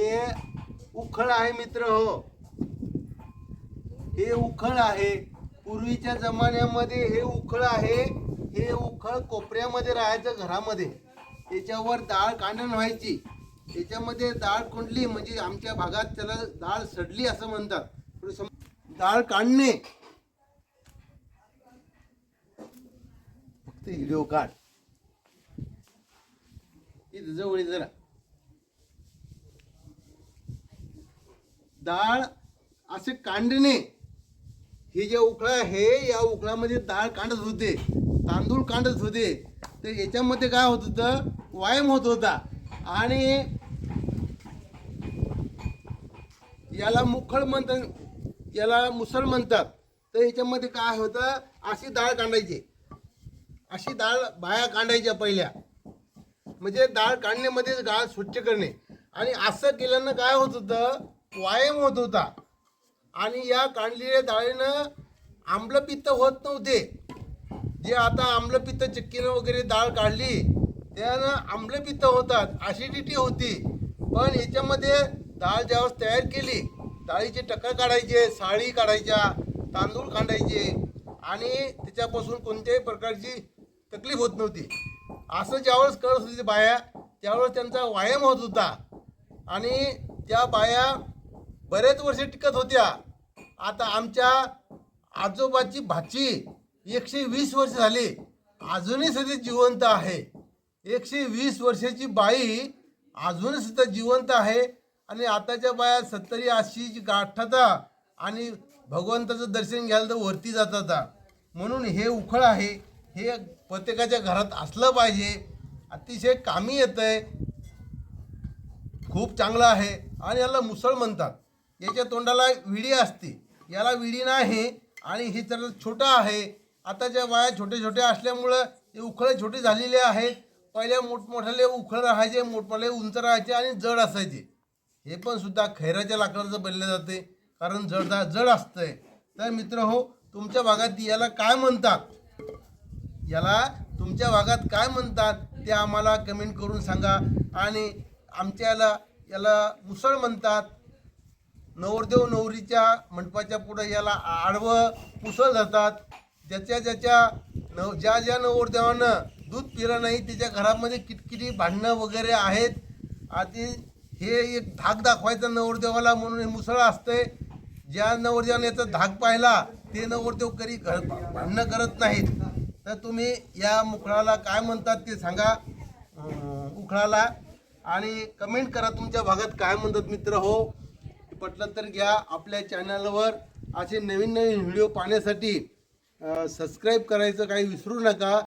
हे उखळ आहे मित्र हो. हे उखळ आहे. पूर्वीच्या जमान्यामध्ये हे उखळ आहे. हे उखळ कोपऱ्यामध्ये राहायचं घरामध्ये. त्याच्यावर डाळ कानन व्हायची. त्याच्यामध्ये डाळ कोंडली म्हणजे आमच्या भागात त्याला डाळ सडली असं म्हणतात. डाळ काढणे फक्त व्हिडिओ काढ. जवळ जरा. डाळ असे कांडणे हे जे उकळा आहे या उकळामध्ये डाळ कांडत होते. तांदूळ कांडत होते. तर याच्यामध्ये काय होत होतं? व्यायाम होत होता. आणि याला मुखळ म्हणतात याला मुसळ म्हणतात. तर याच्यामध्ये काय होतं? अशी डाळ कांडायची. अशी डाळ बाया कांडायच्या पहिल्या. म्हणजे डाळ काढण्यामध्येच डाळ स्वच्छ करणे. आणि असं केल्यानं काय होत होतं? व्यायाम होत होता. आणि या काढलेल्या डाळीनं आम्लपित्त होत नव्हते. जे आता आम्लपित्त चक्कीनं वगैरे डाळ काढली त्यानं आम्लपित्त होतात ॲसिडिटी होती. पण याच्यामध्ये डाळ ज्यावेळेस तयार केली डाळीचे टक्कर काढायचे साळी काढायच्या तांदूळ काढायचे आणि त्याच्यापासून कोणत्याही प्रकारची तकलीफ होत नव्हती. असं ज्यावेळेस करत होती बाया त्यावेळेस त्यांचा व्यायाम होत होता. आणि त्या बाया बरेच वर्ष टिकत होत्या. आता आमच्या आजोबाची भाची एकशे वीस वर्ष झाली. अजूनही सध्या जिवंत आहे. एकशे वीस वर्षाची बाई अजूनही सुद्धा जिवंत आहे. आणि आताच्या बाया सत्तरी आशीची गाठता आणि भगवंताचं दर्शन घ्यायला तर वरती जातात. म्हणून हे उखळ आहे. हे प्रत्येकाच्या घरात असलं पाहिजे. अतिशय कामी येतं आहे खूप चांगलं आहे. आणि याला मुसळ म्हणतात. याच्या तोंडाला विडी असते याला विडी नाही आणि हे तर छोटं आहे. आताच्या बाया छोटे छोटे असल्यामुळं हे उखळे छोटे झालेले आहेत. पहिल्या मोठमोठ्याले उखळ राहायचे मोठमोठे उंच राहायचे आणि जड असायचे. हे पण सुद्धा खैराच्या लाकडाचं बनले जाते. कारण जड जड असतंय. तर मित्र हो तुमच्या भागात याला काय म्हणतात? याला तुमच्या भागात काय म्हणतात? ते आम्हाला कमेंट करून सांगा. आणि आमच्या याला याला मुसळ म्हणतात. नवरदेव नवरीच्या मंडपाच्या पुढे याला आडवं पुसळ जातात ज्याच्या ज्याच्या नव ज्या ज्या नवरदेवानं दूध पिलं नाही त्याच्या घरामध्ये किटकिटी भांडणं वगैरे आहेत. आधी हे एक धाक दाखवायचा नवरदेवाला म्हणून हे मुसळ असतंय. ज्या नवरदेवाने याचा धाक पाहिला ते नवरदेव कधी घर भांडणं करत नाहीत. तर तुम्ही या मुखळाला काय म्हणतात ते सांगा उखळाला आणि कमेंट करा तुमच्या भागात काय म्हणतात मित्र हो. पटलं तर घ्या. आपल्या चॅनलवर असे नवीन नवीन व्हिडिओ पाहण्यासाठी सबस्क्राईब करायचं काही विसरू नका.